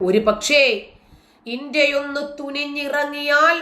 ഒരു പക്ഷേ ഇന്ത്യയൊന്ന് തുനിഞ്ഞിറങ്ങിയാൽ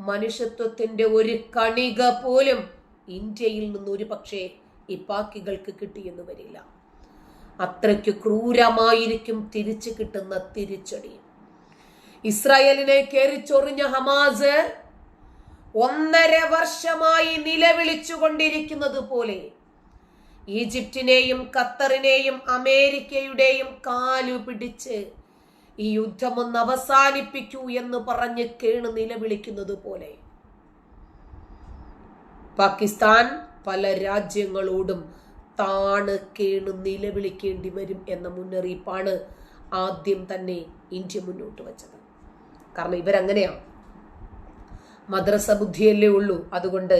മനുഷ്യത്വത്തിന്റെ ഒരു കണിക പോലും ഇന്ത്യയിൽ നിന്ന് ഒരു പക്ഷേ ഈ പാക്കികൾക്ക് കിട്ടിയെന്ന് വരില്ല. അത്രയ്ക്ക് ക്രൂരമായിരിക്കും തിരിച്ചു കിട്ടുന്ന തിരിച്ചടി. ഇസ്രായേലിനെ കയറിച്ചൊറിഞ്ഞ ഹമാസ് ഒന്നര വർഷമായി നിലവിളിച്ചു കൊണ്ടിരിക്കുന്നത് പോലെ ഈജിപ്തിനെയും ഖത്തറിനെയും അമേരിക്കയുടെയും കാലു പിടിച്ച് ഈ യുദ്ധമൊന്ന് അവസാനിപ്പിക്കൂ എന്ന് പറഞ്ഞ് കേണ് നിലവിളിക്കുന്നത് പോലെ. പാകിസ്ഥാൻ പല രാജ്യങ്ങളോടും താണ് കേണ് നിലവിളിക്കേണ്ടി വരും എന്ന മുന്നറിയിപ്പാണ് ആദ്യം തന്നെ ഇന്ത്യ മുന്നോട്ട് വെച്ചത്. കാരണം ഇവരങ്ങനെയാണ് മദ്രസ ബുദ്ധിയല്ലേ ഉള്ളൂ. അതുകൊണ്ട്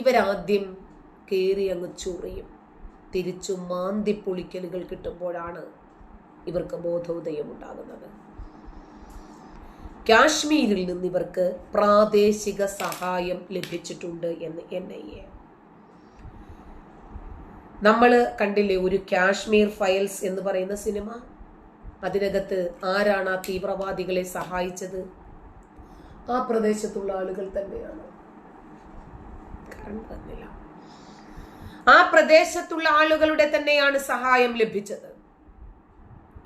ഇവരാദ്യം കയറി അങ്ങ് ചൊറിയും. തിരിച്ചു മാന്തിപ്പൊളിക്കലുകൾ കിട്ടുമ്പോഴാണ് ഇവർക്ക് ബോധോദയം ഉണ്ടാകുന്നത് കാശ്മീരിൽ നിന്ന് ഇവർക്ക് പ്രാദേശിക സഹായം ലഭിച്ചിട്ടുണ്ട് എന്ന് എൻ ഐ എ നമ്മൾ കണ്ടില്ലേ ഒരു കാശ്മീർ ഫയൽസ് എന്ന് പറയുന്ന സിനിമ? അതിനകത്ത് ആരാണ് ആ തീവ്രവാദികളെ സഹായിച്ചത്? ആ പ്രദേശത്തുള്ള ആളുകൾ തന്നെയാണ്. ആ പ്രദേശത്തുള്ള ആളുകളുടെ തന്നെയാണ് സഹായം ലഭിച്ചത്.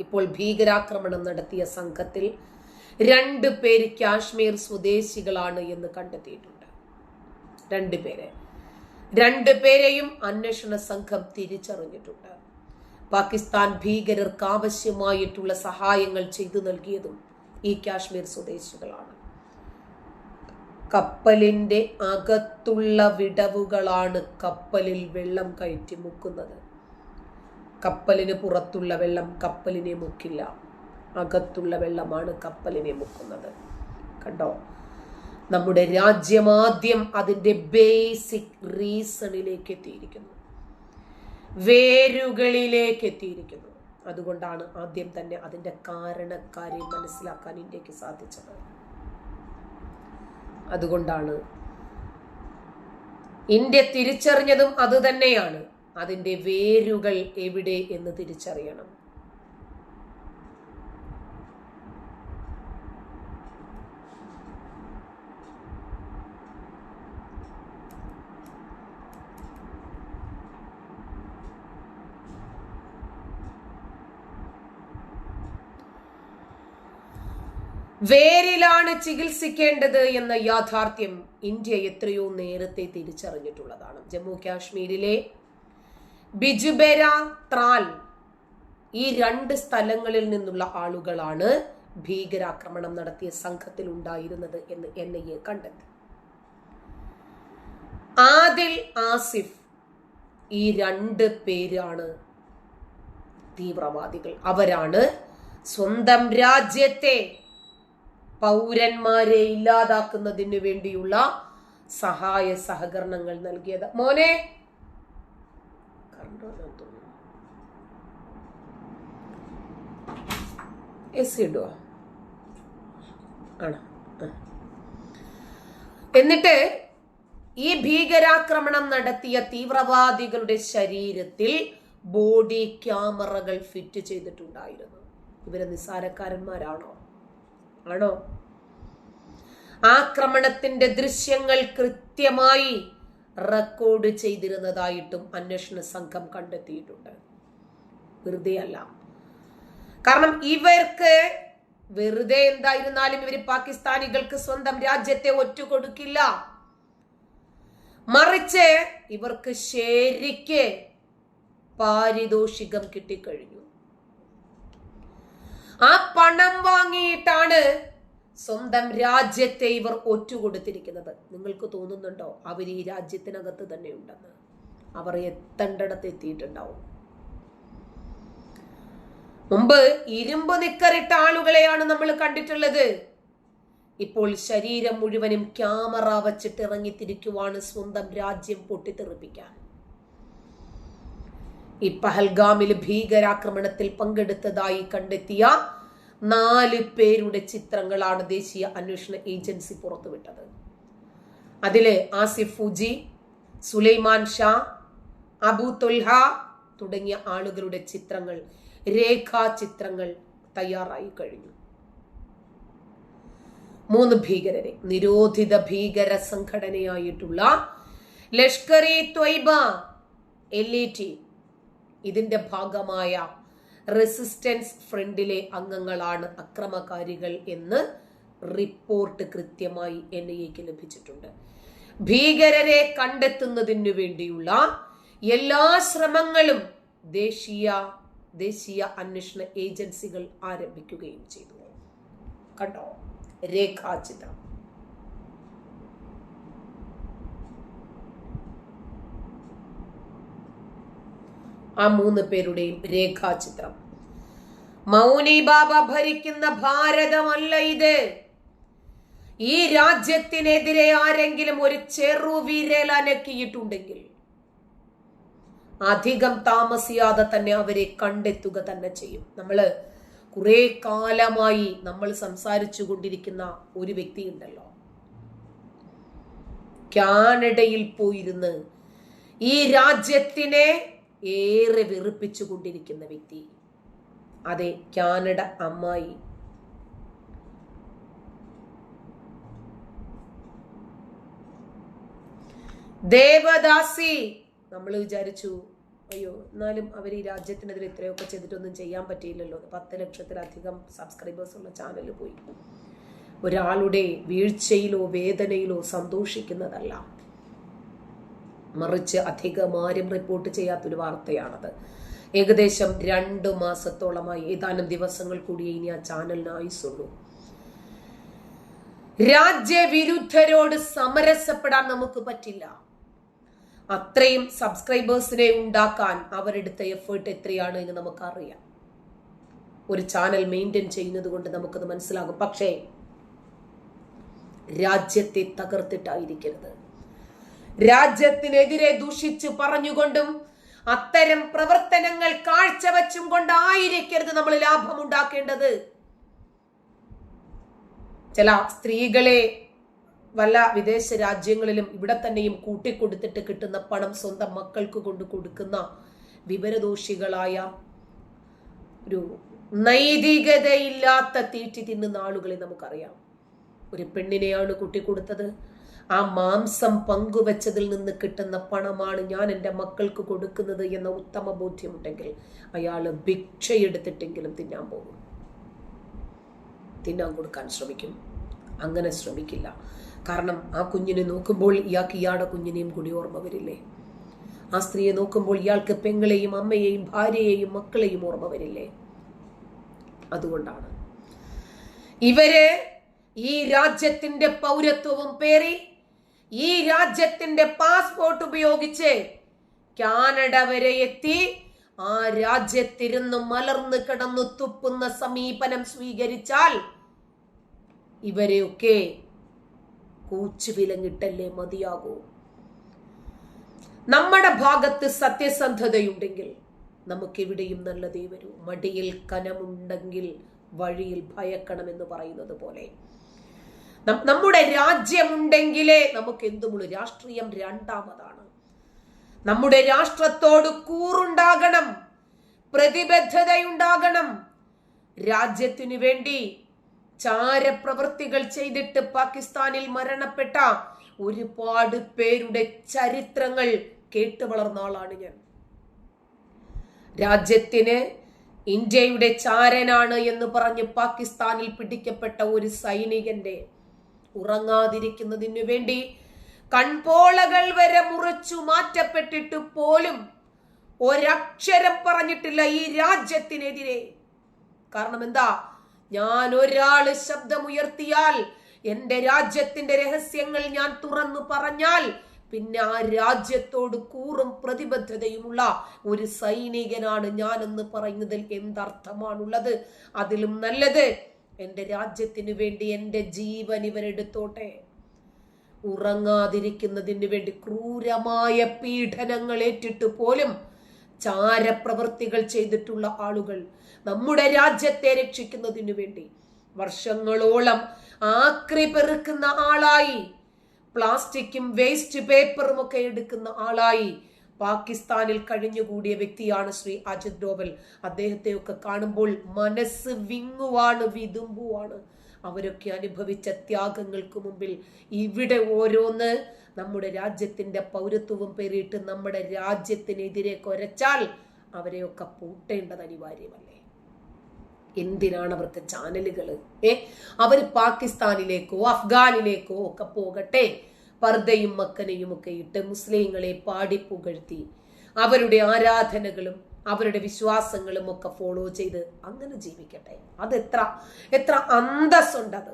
ഇപ്പോൾ ഭീകരാക്രമണം നടത്തിയ സംഘത്തിൽ രണ്ട് പേര് കാശ്മീർ സ്വദേശികളാണ് എന്ന് കണ്ടെത്തിയിട്ടുണ്ട്. രണ്ട് പേരെ. രണ്ട് പേരെയും അന്വേഷണ സംഘം തിരിച്ചറിഞ്ഞിട്ടുണ്ട്. പാകിസ്ഥാൻ ഭീകരർക്ക് ആവശ്യമായിട്ടുള്ള സഹായങ്ങൾ ചെയ്തു നൽകിയതും ഈ കാശ്മീർ സ്വദേശികളാണ്. കപ്പലിന്റെ അകത്തുള്ള വിടവുകളാണ് കപ്പലിൽ വെള്ളം കയറ്റി മുക്കുന്നത്. കപ്പലിന് പുറത്തുള്ള വെള്ളം കപ്പലിനെ മുക്കില്ല. അകത്തുള്ള വെള്ളമാണ് കപ്പലിനെ മുക്കുന്നത്. കണ്ടോ? നമ്മുടെ രാജ്യമാദ്യം അതിന്റെ ബേസിക് റീസണിലേക്ക് എത്തിയിരിക്കുന്നു. വേരുകളിലേക്ക് എത്തിയിരിക്കുന്നു. അതുകൊണ്ടാണ് ആദ്യം തന്നെ അതിന്റെ കാരണക്കാരെ മനസ്സിലാക്കാൻ ഇന്ത്യയ്ക്ക് സാധിച്ചത്. അതുകൊണ്ടാണ് ഇന്ത്യ തിരിച്ചറിഞ്ഞതും അതുതന്നെയാണ് അതിന്റെ വേരുകൾ എവിടെ എന്ന് തിരിച്ചറിയണം. വേരിലാണ് ചികിത്സിക്കേണ്ടത് എന്ന യാഥാർത്ഥ്യം ഇന്ത്യ എത്രയോ നേരത്തെ തിരിച്ചറിഞ്ഞിട്ടുള്ളതാണ്. ജമ്മു കാശ്മീരിലെ ബിജുബെര ത്രാൽ ഈ രണ്ട് സ്ഥലങ്ങളിൽ നിന്നുള്ള ആളുകളാണ് ഭീകരാക്രമണം നടത്തിയ സംഘത്തിൽ ഉണ്ടായിരുന്നത് എന്ന് എൻ ഐ എ കണ്ടെത്തി. ആദിൽ ആസിഫ് ഈ രണ്ട് പേരാണ് തീവ്രവാദികൾ. അവരാണ് സ്വന്തം രാജ്യത്തെ പൗരന്മാരെ ഇല്ലാതാക്കുന്നതിന് വേണ്ടിയുള്ള സഹായ സഹകരണങ്ങൾ നൽകിയത്. മോനെ തോന്നുന്നു എസ് ഇടുവോ? ആണോ. എന്നിട്ട് ഈ ഭീകരാക്രമണം നടത്തിയ തീവ്രവാദികളുടെ ശരീരത്തിൽ ബോഡി ക്യാമറകൾ ഫിറ്റ് ചെയ്തിട്ടുണ്ടായിരുന്നു. ഇവരെ നിസ്സാരക്കാരന്മാരാണോ? ആണോ? ആക്രമണത്തിന്റെ ദൃശ്യങ്ങൾ കൃത്യമായി റെക്കോർഡ് ചെയ്തിരുന്നതായിട്ടും അന്വേഷണ സംഘം കണ്ടെത്തിയിട്ടുണ്ട്. വെറുതെ അല്ല. കാരണം ഇവർക്ക് വെറുതെ എന്തായിരുന്നാലും ഇവർ പാകിസ്ഥാനികൾക്ക് സ്വന്തം രാജ്യത്തെ ഒറ്റ കൊടുക്കില്ല മറിച്ച് ഇവർക്ക് ശരിക്ക് പാരിതോഷികം കിട്ടിക്കഴിഞ്ഞു. ആ പണം വാങ്ങിയിട്ടാണ് സ്വന്തം രാജ്യത്തെ ഇവർ ഒറ്റുകൊടുത്തിരിക്കുന്നത്. നിങ്ങൾക്ക് തോന്നുന്നുണ്ടോ? അവർ ഈ രാജ്യത്തിനകത്ത് തന്നെ ഉണ്ടെന്ന് അവർ എത്തേണ്ടടത്ത് എത്തിയിട്ടുണ്ടാവും മുമ്പ് ഇരുമ്പ് നിക്കറിട്ട ആളുകളെയാണ് നമ്മൾ കണ്ടിട്ടുള്ളത്. ഇപ്പോൾ ശരീരം മുഴുവനും ക്യാമറ വച്ചിട്ട് ഇറങ്ങിത്തിരിക്കുവാണ് സ്വന്തം രാജ്യം പൊട്ടിത്തെറിപ്പിക്കാൻ. ഈ പഹൽഗാമിൽ ഭീകരാക്രമണത്തിൽ പങ്കെടുത്തതായി കണ്ടെത്തിയ നാല് പേരുടെ ചിത്രങ്ങളാണ് ദേശീയ അന്വേഷണ ഏജൻസി പുറത്തുവിട്ടത്. അതിൽ ആസിഫ് ഫുജി സുലൈമാൻ ഷാ അബു തൊൽഹ തുടങ്ങിയ ആളുകളുടെ ചിത്രങ്ങൾ രേഖാചിത്രങ്ങൾ തയ്യാറായി കഴിഞ്ഞു. മൂന്ന് ഭീകരരെ നിരോധിത ഭീകര സംഘടനയായിട്ടുള്ള Lashkar e Taiba L E T ഇതിന്റെ ഭാഗമായ റെസിസ്റ്റൻസ് ഫ്രണ്ടിലെ അംഗങ്ങളാണ് അക്രമകാരികൾ എന്ന് റിപ്പോർട്ട് കൃത്യമായി എൻ ഐ എക്ക് ലഭിച്ചിട്ടുണ്ട്. ഭീകരരെ കണ്ടെത്തുന്നതിനു വേണ്ടിയുള്ള എല്ലാ ശ്രമങ്ങളും ദേശീയ ദേശീയ അന്വേഷണ ഏജൻസികൾ ആരംഭിക്കുകയും ചെയ്തു. കണ്ടോ? രേഖാചിത്രം. ആ മൂന്ന് പേരുടെയും രേഖാചിത്രം. മൗനി ബാബ ഭരിക്കുന്ന ഭാരതമല്ല ഇത്. ഈ രാജ്യത്തിനെതിരെ ആരെങ്കിലും ഒരു ചെറുവിരൽ അനക്കിയിട്ടുണ്ടെങ്കിൽ അധികം താമസിയാതെ തന്നെ അവരെ കണ്ടെത്തുക തന്നെ ചെയ്യും. നമ്മൾ കുറെ കാലമായി നമ്മൾ സംസാരിച്ചു കൊണ്ടിരിക്കുന്ന ഒരു വ്യക്തി ഉണ്ടല്ലോ. കാനഡയിൽ പോയിരുന്ന് ഈ രാജ്യത്തിനെ ഏറെ വെറുപ്പിച്ചു കൊണ്ടിരിക്കുന്ന വ്യക്തി. അതെ കാനഡ അമ്മായി. ദേവദാസി നമ്മൾ വിചാരിച്ചു അയ്യോ എന്നാലും അവർ ഈ രാജ്യത്തിനെതിരെ ഇത്രയൊക്കെ ചെയ്തിട്ടൊന്നും ചെയ്യാൻ പറ്റിയില്ലല്ലോ. പത്ത് ലക്ഷത്തിലധികം സബ്സ്ക്രൈബേഴ്സ് ഉള്ള ചാനൽ പോയി. ഒരാളുടെ വീഴ്ചയിലോ വേദനയിലോ സന്തോഷിക്കുന്നതല്ല. മറിച്ച് അധികം ആരും റിപ്പോർട്ട് ചെയ്യാത്തൊരു വാർത്തയാണത്. ഏകദേശം രണ്ട് മാസത്തോളമായി ഏതാനും ദിവസങ്ങൾ കൂടിയേ ഇനി ആ ചാനലിന് ആയുസുള്ളൂ രാജ്യവിരുദ്ധരോട് സമരസപ്പെടാൻ നമുക്ക് പറ്റില്ല. അത്രയും സബ്സ്ക്രൈബേഴ്സിനെ ഉണ്ടാക്കാൻ അവരെടുത്ത എഫേർട്ട് എത്രയാണ് എന്ന് നമുക്കറിയാം. ഒരു ചാനൽ മെയിന്റെയിൻ ചെയ്യുന്നത് കൊണ്ട് നമുക്കത് മനസ്സിലാകും. പക്ഷേ രാജ്യത്തെ തകർത്തിട്ടായിരിക്കരുത്. രാജ്യത്തിനെതിരെ ദൂഷിച്ച് പറഞ്ഞുകൊണ്ടും അത്തരം പ്രവർത്തനങ്ങൾ കാഴ്ചവെച്ചും കൊണ്ടായിരിക്കരുത് നമ്മൾ ലാഭം ഉണ്ടാക്കേണ്ടത് ചില സ്ത്രീകളെ വല്ല വിദേശ രാജ്യങ്ങളിലും ഇവിടെ തന്നെയും കൂട്ടിക്കൊടുത്തിട്ട് കിട്ടുന്ന പണം സ്വന്തം മക്കൾക്ക് കൊണ്ട് കൊടുക്കുന്ന വിവരദോഷികളായ ഒരു നൈതികതയില്ലാത്ത തീറ്റി തിന്നുന്ന ആളുകളെ നമുക്കറിയാം. ഒരു പെണ്ണിനെയാണ് കുട്ടി കൊടുത്തത് ആ മാംസം പങ്കുവച്ചതിൽ നിന്ന് കിട്ടുന്ന പണമാണ് ഞാൻ എന്റെ മക്കൾക്ക് കൊടുക്കുന്നത് എന്ന ഉത്തമ ബോധ്യമുണ്ടെങ്കിൽ അയാൾ ഭിക്ഷയെടുത്തിട്ടെങ്കിലും തിന്നാൻ പോകും. തിന്നാൻ കൊടുക്കാൻ ശ്രമിക്കും. അങ്ങനെ ശ്രമിക്കില്ല. കാരണം ആ കുഞ്ഞിനെ നോക്കുമ്പോൾ ഇയാൾക്ക് ഇയാളുടെ കുഞ്ഞിനെയും കൂടി ഓർമ്മ വരില്ലേ? ആ സ്ത്രീയെ നോക്കുമ്പോൾ ഇയാൾക്ക് പെങ്ങളെയും അമ്മയെയും ഭാര്യയെയും മക്കളെയും ഓർമ്മ വരില്ലേ? അതുകൊണ്ടാണ്. ഇവർ ഈ രാജ്യത്തിന്റെ പൗരത്വവും പേറി ഈ രാജ്യത്തിന്റെ പാസ്പോർട്ട് ഉപയോഗിച്ച് കാനഡ വരെ എത്തി ആ രാജ്യത്തിരുന്ന് മലർന്നു കിടന്നു തുപ്പുന്ന സമീപനം സ്വീകരിച്ചാൽ ഇവരെയൊക്കെ കൂച്ചു വിലങ്ങിട്ടല്ലേ മതിയാകൂ? നമ്മുടെ ഭാഗത്ത് സത്യസന്ധതയുണ്ടെങ്കിൽ നമുക്കെവിടെയും നല്ലതേ വരൂ മടിയിൽ കനമുണ്ടെങ്കിൽ വഴിയിൽ ഭയക്കണമെന്ന് പറയുന്നത് പോലെ. നമ്മുടെ രാജ്യമുണ്ടെങ്കിലേ നമുക്ക് എന്തുമുള്ളൂ രാഷ്ട്രീയം രണ്ടാമതാണ്. നമ്മുടെ രാഷ്ട്രത്തോട് കൂറുണ്ടാകണം പ്രതിബദ്ധതയുണ്ടാകണം. രാജ്യത്തിനു വേണ്ടി ചാരപ്രവൃത്തികൾ ചെയ്തിട്ട് പാകിസ്ഥാനിൽ മരണപ്പെട്ട ഒരുപാട് പേരുടെ ചരിത്രങ്ങൾ കേട്ടു വളർന്ന ആളാണ് ഞാൻ. രാജ്യത്തിന് ഇന്ത്യയുടെ ചാരനാണ് എന്ന് പറഞ്ഞ് പാകിസ്ഥാനിൽ പിടിക്കപ്പെട്ട ഒരു സൈനികന്റെ ഉറങ്ങാതിരിക്കുന്നതിനു വേണ്ടി കൺപോളകൾ വരെ മുറിച്ചു മാറ്റപ്പെട്ടിട്ട് പോലും ഒരക്ഷരം പറഞ്ഞിട്ടില്ല ഈ രാജ്യത്തിനെതിരെ. കാരണം എന്താ ഞാൻ ഒരാൾ ശബ്ദമുയർത്തിയാൽ എന്റെ രാജ്യത്തിന്റെ രഹസ്യങ്ങൾ ഞാൻ തുറന്നു പറഞ്ഞാൽ പിന്നെ ആ രാജ്യത്തോട് കൂറും പ്രതിബദ്ധതയുമുള്ള ഒരു സൈനികനാണ് ഞാനെന്ന് പറയുന്നതിൽ എന്തർത്ഥമാണുള്ളത്? അതിലും നല്ലത് എന്റെ രാജ്യത്തിന് വേണ്ടി എന്റെ ജീവൻ ഇവരെടുത്തോട്ടെ ഉറങ്ങാതിരിക്കുന്നതിന് വേണ്ടി ക്രൂരമായ പീഡനങ്ങൾ ഏറ്റിട്ട് പോലും ചാരപ്രവൃത്തികൾ ചെയ്തിട്ടുള്ള ആളുകൾ നമ്മുടെ രാജ്യത്തെ രക്ഷിക്കുന്നതിനു വേണ്ടി വർഷങ്ങളോളം ആക്രി പെറുക്കുന്ന ആളായി പ്ലാസ്റ്റിക്കും വേസ്റ്റ് പേപ്പറും ഒക്കെ എടുക്കുന്ന ആളായി പാകിസ്ഥാനിൽ കഴിഞ്ഞുകൂടിയ വ്യക്തിയാണ് ശ്രീ അജിത് ഡോവൽ. അദ്ദേഹത്തെയൊക്കെ കാണുമ്പോൾ മനസ്സ് വിങ്ങുവാണ് വിതുമ്പുവാണ്. അവരൊക്കെ അനുഭവിച്ച ത്യാഗങ്ങൾക്ക് മുമ്പിൽ ഇവിടെ ഓരോന്ന് നമ്മുടെ രാജ്യത്തിന്റെ പൗരത്വവും പേരിട്ട് നമ്മുടെ രാജ്യത്തിനെതിരെ കൊരച്ചാൽ അവരെയൊക്കെ പൂട്ടേണ്ടത് അനിവാര്യമല്ലേ? എന്തിനാണ് അവർക്ക് ചാനലുകൾ ഏ? അവർ പാകിസ്ഥാനിലേക്കോ അഫ്ഗാനിലേക്കോ ഒക്കെ പോകട്ടെ. പർദ്ദയും മക്കനയും ഒക്കെ ഇട്ട് മുസ്ലിങ്ങളെ പാടിപ്പുകഴ്ത്തി അവരുടെ ആരാധനകളും അവരുടെ വിശ്വാസങ്ങളും ഒക്കെ ഫോളോ ചെയ്ത് അങ്ങനെ ജീവിക്കട്ടെ. അതെത്ര എത്ര അന്തസ്സുണ്ടത്.